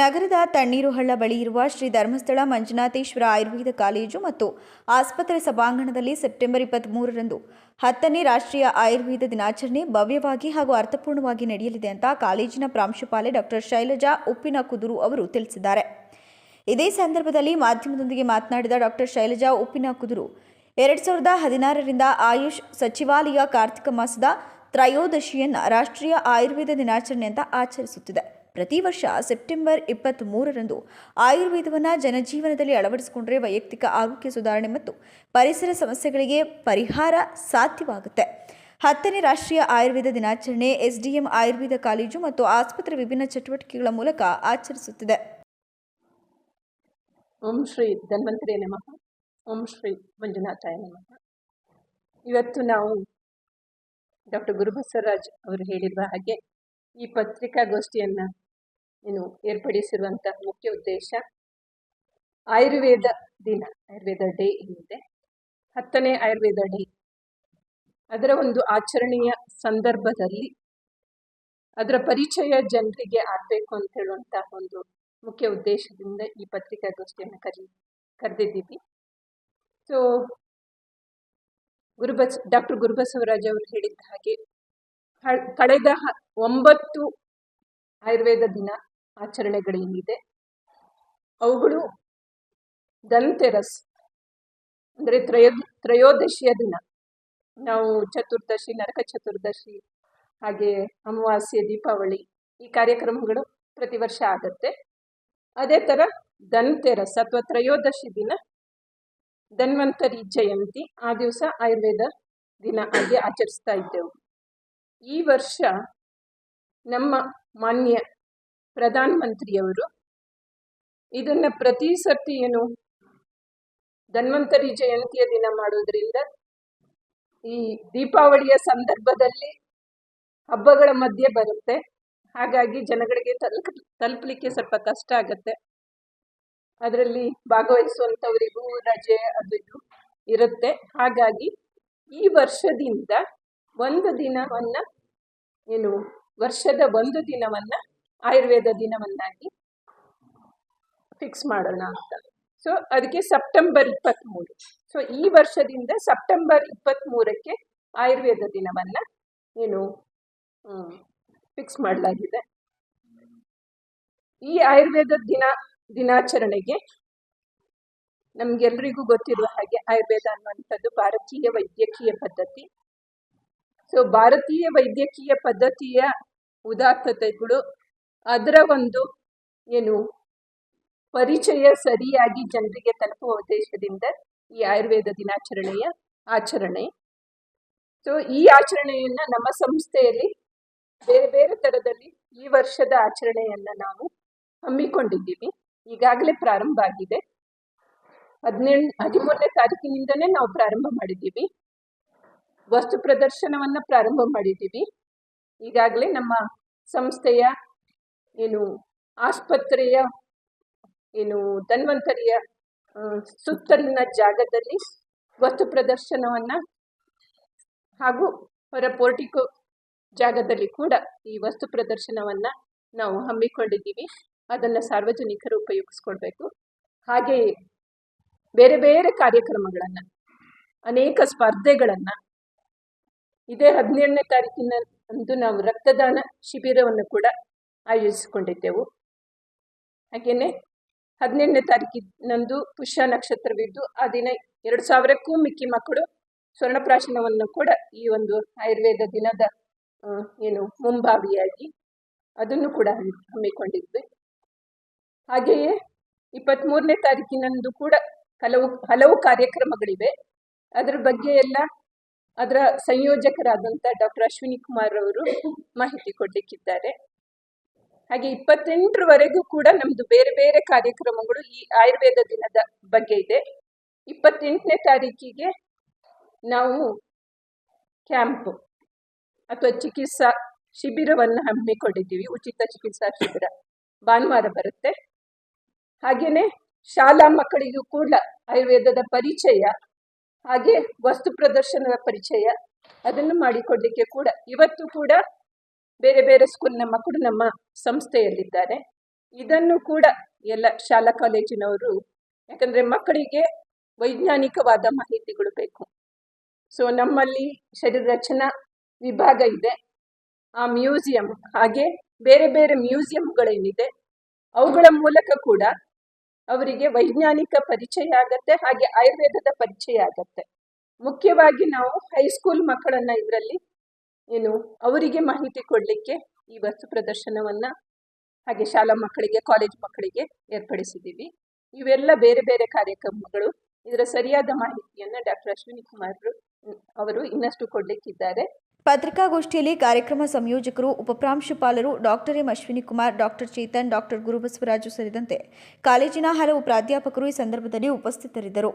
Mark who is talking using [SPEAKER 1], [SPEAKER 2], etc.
[SPEAKER 1] ನಗರದ ತಣ್ಣೀರುಹಳ್ಳ ಬಳಿ ಇರುವ ಶ್ರೀ ಧರ್ಮಸ್ಥಳ ಮಂಜುನಾಥೇಶ್ವರ ಆಯುರ್ವೇದ ಕಾಲೇಜು ಮತ್ತು ಆಸ್ಪತ್ರೆ ಸಭಾಂಗಣದಲ್ಲಿ ಸೆಪ್ಟೆಂಬರ್ ಇಪ್ಪತ್ತ್ಮೂರರಂದು ಹತ್ತನೇ ರಾಷ್ಟ್ರೀಯ ಆಯುರ್ವೇದ ದಿನಾಚರಣೆ ಭವ್ಯವಾಗಿ ಹಾಗೂ ಅರ್ಥಪೂರ್ಣವಾಗಿ ನಡೆಯಲಿದೆ ಅಂತ ಕಾಲೇಜಿನ ಪ್ರಾಂಶುಪಾಲೆ ಡಾಕ್ಟರ್ ಶೈಲಜಾ ಉಪ್ಪಿನ ಕುದುರು ಅವರು ತಿಳಿಸಿದ್ದಾರೆ. ಇದೇ ಸಂದರ್ಭದಲ್ಲಿ ಮಾಧ್ಯಮದೊಂದಿಗೆ ಮಾತನಾಡಿದ ಡಾಕ್ಟರ್ ಶೈಲಜಾ ಉಪ್ಪಿನ ಕುದುರು ಎರಡು ಸಾವಿರದ ಹದಿನಾರರಿಂದ ಆಯುಷ್ ಸಚಿವಾಲಯ ಕಾರ್ತಿಕ ಮಾಸದ ತ್ರಯೋದಶಿಯನ್ನು ರಾಷ್ಟ್ರೀಯ ಆಯುರ್ವೇದ ದಿನಾಚರಣೆ ಅಂತ ಆಚರಿಸುತ್ತಿದೆ. ಪ್ರತಿ ವರ್ಷ ಸೆಪ್ಟೆಂಬರ್ ಇಪ್ಪತ್ತ್ ಮೂರರಂದು ಆಯುರ್ವೇದವನ್ನು ಜನಜೀವನದಲ್ಲಿ ಅಳವಡಿಸಿಕೊಂಡರೆ ವೈಯಕ್ತಿಕ ಆರೋಗ್ಯ ಸುಧಾರಣೆ ಮತ್ತು ಪರಿಸರ ಸಮಸ್ಯೆಗಳಿಗೆ ಪರಿಹಾರ ಸಾಧ್ಯವಾಗುತ್ತೆ. ಹತ್ತನೇ ರಾಷ್ಟ್ರೀಯ ಆಯುರ್ವೇದ ದಿನಾಚರಣೆ ಎಸ್ಡಿಎಂ ಆಯುರ್ವೇದ ಕಾಲೇಜು ಮತ್ತು ಆಸ್ಪತ್ರೆ ವಿಭಿನ್ನ ಚಟುವಟಿಕೆಗಳ ಮೂಲಕ ಆಚರಿಸುತ್ತಿದೆ.
[SPEAKER 2] ಓಂ ಶ್ರೀ ಧನ್ವಂತರಿ ನಮಃ. ಓಂ ಶ್ರೀ ಮಂಜುನಾಥಾಯ ನಮಃ. ಇವತ್ತು ನಾವು ಡಾಕ್ಟರ್ ಗುರುಬಸವರಾಜ್ ಅವರು ಹೇಳಿರುವ ಹಾಗೆ ಈ ಪತ್ರಿಕಾಗೋಷ್ಠಿಯನ್ನು ಏನು ಏರ್ಪಡಿಸಿರುವಂತಹ ಮುಖ್ಯ ಉದ್ದೇಶ ಆಯುರ್ವೇದ ದಿನ, ಆಯುರ್ವೇದ ಡೇ ಏನಿದೆ. ಹತ್ತನೇ ಆಯುರ್ವೇದ ಡೇ. ಅದರ ಒಂದು ಆಚರಣೆಯ ಸಂದರ್ಭದಲ್ಲಿ ಅದರ ಪರಿಚಯ ಜನರಿಗೆ ಆಗಬೇಕು ಅಂತ ಹೇಳುವಂತಹ ಒಂದು ಮುಖ್ಯ ಉದ್ದೇಶದಿಂದ ಈ ಪತ್ರಿಕಾಗೋಷ್ಠಿಯನ್ನು ಕರಿ, ಕರೆದಿದ್ದೀವಿ. ಸೊ ಗುರುಬಸ್, ಡಾಕ್ಟರ್ ಗುರುಬಸವರಾಜ್ ಅವರು ಹೇಳಿದ್ದ ಹಾಗೆ ಕಳೆದ ಒಂಬತ್ತು ಆಯುರ್ವೇದ ದಿನ ಆಚರಣೆಗಳೇನಿದೆ? ಅವುಗಳು ಧನ್ತೆರಸ್, ಅಂದರೆ ತ್ರಯೋ, ತ್ರಯೋದಶಿಯ ದಿನ. ನಾವು ಚತುರ್ದಶಿ, ನರಕ ಚತುರ್ದಶಿ, ಹಾಗೆ ಅಮಾವಾಸ್ಯೆ, ದೀಪಾವಳಿ ಈ ಕಾರ್ಯಕ್ರಮಗಳು ಪ್ರತಿ ವರ್ಷ ಆಗುತ್ತೆ. ಅದೇ ಥರ ಧನ್ತೆರಸ್ ಅಥವಾ ತ್ರಯೋದಶಿ ದಿನ ಧನ್ವಂತರಿ ಜಯಂತಿ ಆ ದಿವಸ ಆಯುರ್ವೇದ ದಿನ ಆಗಿ ಆಚರಿಸ್ತಾ ಇದ್ದೆವು. ಈ ವರ್ಷ ನಮ್ಮ ಮಾನ್ಯ ಪ್ರಧಾನಮಂತ್ರಿಯವರು ಇದನ್ನು ಪ್ರತಿ ಏನು ಧನ್ವಂತರಿ ಜಯಂತಿಯ ದಿನ ಮಾಡೋದ್ರಿಂದ ಈ ದೀಪಾವಳಿಯ ಸಂದರ್ಭದಲ್ಲಿ ಹಬ್ಬಗಳ ಮಧ್ಯೆ ಬರುತ್ತೆ. ಹಾಗಾಗಿ ಜನಗಳಿಗೆ ತಲುಪ ತಲುಪಲಿಕ್ಕೆ ಸ್ವಲ್ಪ ಕಷ್ಟ ಆಗುತ್ತೆ. ಅದರಲ್ಲಿ ಭಾಗವಹಿಸುವಂಥವರಿಗೂ ರಜೆ ಅದು ಇರುತ್ತೆ. ಹಾಗಾಗಿ ಈ ವರ್ಷದಿಂದ ಒಂದು ದಿನವನ್ನ ಏನು ವರ್ಷದ ಒಂದು ದಿನವನ್ನ ಆಯುರ್ವೇದ ದಿನವನ್ನಾಗಿ ಫಿಕ್ಸ್ ಮಾಡೋಣ ಅಂತ. ಸೊ ಅದಕ್ಕೆ ಸೆಪ್ಟೆಂಬರ್ ಇಪ್ಪತ್ತ್ಮೂರು ಸೊ ಈ ವರ್ಷದಿಂದ ಸೆಪ್ಟೆಂಬರ್ ಇಪ್ಪತ್ತ್ಮೂರಕ್ಕೆ ಆಯುರ್ವೇದ ದಿನವನ್ನ ಏನು ಫಿಕ್ಸ್ ಮಾಡಲಾಗಿದೆ. ಈ ಆಯುರ್ವೇದ ದಿನ, ದಿನಾಚರಣೆಗೆ ನಮ್ಗೆಲ್ರಿಗೂ ಗೊತ್ತಿರುವ ಹಾಗೆ ಆಯುರ್ವೇದ ಅನ್ನುವಂಥದ್ದು ಭಾರತೀಯ ವೈದ್ಯಕೀಯ ಪದ್ಧತಿ. ಸೊ ಭಾರತೀಯ ವೈದ್ಯಕೀಯ ಪದ್ಧತಿಯ ಉದಾತ್ತತೆಗಳು ಅದರ ಒಂದು ಏನು ಪರಿಚಯ ಸರಿಯಾಗಿ ಜನರಿಗೆ ತಲುಪುವ ಉದ್ದೇಶದಿಂದ ಈ ಆಯುರ್ವೇದ ದಿನಾಚರಣೆಯ ಆಚರಣೆ. ಸೊ ಈ ಆಚರಣೆಯನ್ನ ನಮ್ಮ ಸಂಸ್ಥೆಯಲ್ಲಿ ಬೇರೆ ಬೇರೆ ತರದಲ್ಲಿ ಈ ವರ್ಷದ ಆಚರಣೆಯನ್ನ ನಾವು ಹಮ್ಮಿಕೊಂಡಿದ್ದೀವಿ. ಈಗಾಗಲೇ ಪ್ರಾರಂಭ ಆಗಿದೆ. ಹದಿನೆಂಟು, ಹದಿಮೂರನೇ ತಾರೀಕಿನಿಂದನೇ ನಾವು ಪ್ರಾರಂಭ ಮಾಡಿದ್ದೀವಿ. ವಸ್ತು ಪ್ರದರ್ಶನವನ್ನ ಪ್ರಾರಂಭ ಮಾಡಿದ್ದೀವಿ. ಈಗಾಗಲೇ ನಮ್ಮ ಸಂಸ್ಥೆಯ ಏನು ಆಸ್ಪತ್ರೆಯ ಏನು ಧನ್ವಂತರಿಯ ಸುತ್ತಲಿನ ಜಾಗದಲ್ಲಿ ವಸ್ತು ಪ್ರದರ್ಶನವನ್ನ ಹಾಗೂ ಹೊರ ಪೋರ್ಟಿಕೋ ಜಾಗದಲ್ಲಿ ಕೂಡ ಈ ವಸ್ತು ಪ್ರದರ್ಶನವನ್ನ ನಾವು ಹಮ್ಮಿಕೊಂಡಿದ್ದೀವಿ. ಅದನ್ನು ಸಾರ್ವಜನಿಕರು ಉಪಯೋಗಿಸ್ಕೊಳ್ಬೇಕು ಹಾಗೆಯೇ ಬೇರೆ ಬೇರೆ ಕಾರ್ಯಕ್ರಮಗಳನ್ನು, ಅನೇಕ ಸ್ಪರ್ಧೆಗಳನ್ನು ಇದೇ ಹದಿನೇಳನೇ ತಾರೀಕಿನ ಅಂದು ನಾವು ರಕ್ತದಾನ ಶಿಬಿರವನ್ನು ಕೂಡ ಆಯೋಜಿಸಿಕೊಂಡಿದ್ದೆವು. ಹಾಗೆಯೇ ಹದಿನೆಂಟನೇ ತಾರೀಕಿನಂದು ಪುಷ್ಯ ನಕ್ಷತ್ರವಿದ್ದು, ಆ ದಿನ ಎರಡು ಸಾವಿರಕ್ಕೂ ಮಿಕ್ಕಿ ಮಕ್ಕಳು ಸ್ವರ್ಣಪ್ರಾಶನವನ್ನು ಕೂಡ ಈ ಒಂದು ಆಯುರ್ವೇದ ದಿನದ ಏನು ಮುಂಭಾವಿಯಾಗಿ ಅದನ್ನು ಕೂಡ ಹಮ್ಮಿ- ಹಮ್ಮಿಕೊಂಡಿದ್ವಿ. ಹಾಗೆಯೇ ಇಪ್ಪತ್ತ್ಮೂರನೇ ತಾರೀಕಿನಂದು ಕೂಡ ಹಲವು ಹಲವು ಕಾರ್ಯಕ್ರಮಗಳಿವೆ. ಅದರ ಬಗ್ಗೆ ಎಲ್ಲ ಅದರ ಸಂಯೋಜಕರಾದಂಥ ಡಾಕ್ಟರ್ ಅಶ್ವಿನಿ ಕುಮಾರ್ ಅವರು ಮಾಹಿತಿ ಕೊಡಲಿಕ್ಕಿದ್ದಾರೆ. ಹಾಗೆ ಇಪ್ಪತ್ತೆಂಟರವರೆಗೂ ಕೂಡ ನಮ್ಮದು ಬೇರೆ ಬೇರೆ ಕಾರ್ಯಕ್ರಮಗಳು ಈ ಆಯುರ್ವೇದ ದಿನದ ಬಗ್ಗೆ ಇದೆ. ಇಪ್ಪತ್ತೆಂಟನೇ ತಾರೀಕಿಗೆ ನಾವು ಕ್ಯಾಂಪ್ ಅಥವಾ ಚಿಕಿತ್ಸಾ ಶಿಬಿರವನ್ನು ಹಮ್ಮಿಕೊಂಡಿದ್ದೀವಿ. ಉಚಿತ ಚಿಕಿತ್ಸಾ ಶಿಬಿರ ಭಾನುವಾರ ಬರುತ್ತೆ. ಹಾಗೆಯೇ ಶಾಲಾ ಮಕ್ಕಳಿಗೂ ಕೂಡ ಆಯುರ್ವೇದದ ಪರಿಚಯ ಹಾಗೆ ವಸ್ತು ಪ್ರದರ್ಶನದ ಪರಿಚಯ ಅದನ್ನು ಮಾಡಿಕೊಡ್ಲಿಕ್ಕೆ ಕೂಡ ಇವತ್ತು ಕೂಡ ಬೇರೆ ಬೇರೆ ಸ್ಕೂಲ್ನ ಮಕ್ಕಳು ನಮ್ಮ ಸಂಸ್ಥೆಯಲ್ಲಿದ್ದಾರೆ. ಇದನ್ನು ಕೂಡ ಎಲ್ಲ ಶಾಲಾ ಕಾಲೇಜಿನವರು ಯಾಕಂದ್ರೆ ಮಕ್ಕಳಿಗೆ ವೈಜ್ಞಾನಿಕವಾದ ಮಾಹಿತಿಗಳು ಬೇಕು. ಸೊ ನಮ್ಮಲ್ಲಿ ಶರೀರ ರಚನಾ ವಿಭಾಗ ಇದೆ. ಆ ಮ್ಯೂಸಿಯಂ ಹಾಗೆ ಬೇರೆ ಬೇರೆ ಮ್ಯೂಸಿಯಂಗಳೇನಿದೆ ಅವುಗಳ ಮೂಲಕ ಕೂಡ ಅವರಿಗೆ ವೈಜ್ಞಾನಿಕ ಪರಿಚಯ ಆಗತ್ತೆ, ಹಾಗೆ ಆಯುರ್ವೇದದ ಪರಿಚಯ ಆಗತ್ತೆ. ಮುಖ್ಯವಾಗಿ ನಾವು ಹೈಸ್ಕೂಲ್ ಮಕ್ಕಳನ್ನ ಇದರಲ್ಲಿ ಏನು ಅವರಿಗೆ ಮಾಹಿತಿ ಕೊಡಲಿಕ್ಕೆ ಈ ವಸ್ತು ಪ್ರದರ್ಶನವನ್ನ ಹಾಗೆ ಶಾಲಾ ಮಕ್ಕಳಿಗೆ ಕಾಲೇಜ್ ಮಕ್ಕಳಿಗೆ ಏರ್ಪಡಿಸಿದ್ದೀವಿ. ಇವೆಲ್ಲ ಬೇರೆ ಬೇರೆ ಕಾರ್ಯಕ್ರಮಗಳು. ಇದರ ಸರಿಯಾದ ಮಾಹಿತಿಯನ್ನ ಡಾಕ್ಟರ್ ಅಶ್ವಿನಿ ಕುಮಾರ್ ಅವರು ಇನ್ನಷ್ಟು ಕೊಡ್ಲಿಕ್ಕಿದ್ದಾರೆ.
[SPEAKER 1] ಪತ್ರಿಕಾಗೋಷ್ಠಿಯಲ್ಲಿ ಕಾರ್ಯಕ್ರಮ ಸಂಯೋಜಕರು, ಉಪಪ್ರಾಂಶುಪಾಲರು, doctor M. Ashwini Kumar, doctor Chetan, doctor Gurubasavaraju ಸೇರಿದಂತೆ ಕಾಲೇಜಿನ ಹಲವು ಪ್ರಾಧ್ಯಾಪಕರು ಈ ಸಂದರ್ಭದಲ್ಲಿ ಉಪಸ್ಥಿತರಿದ್ದರು.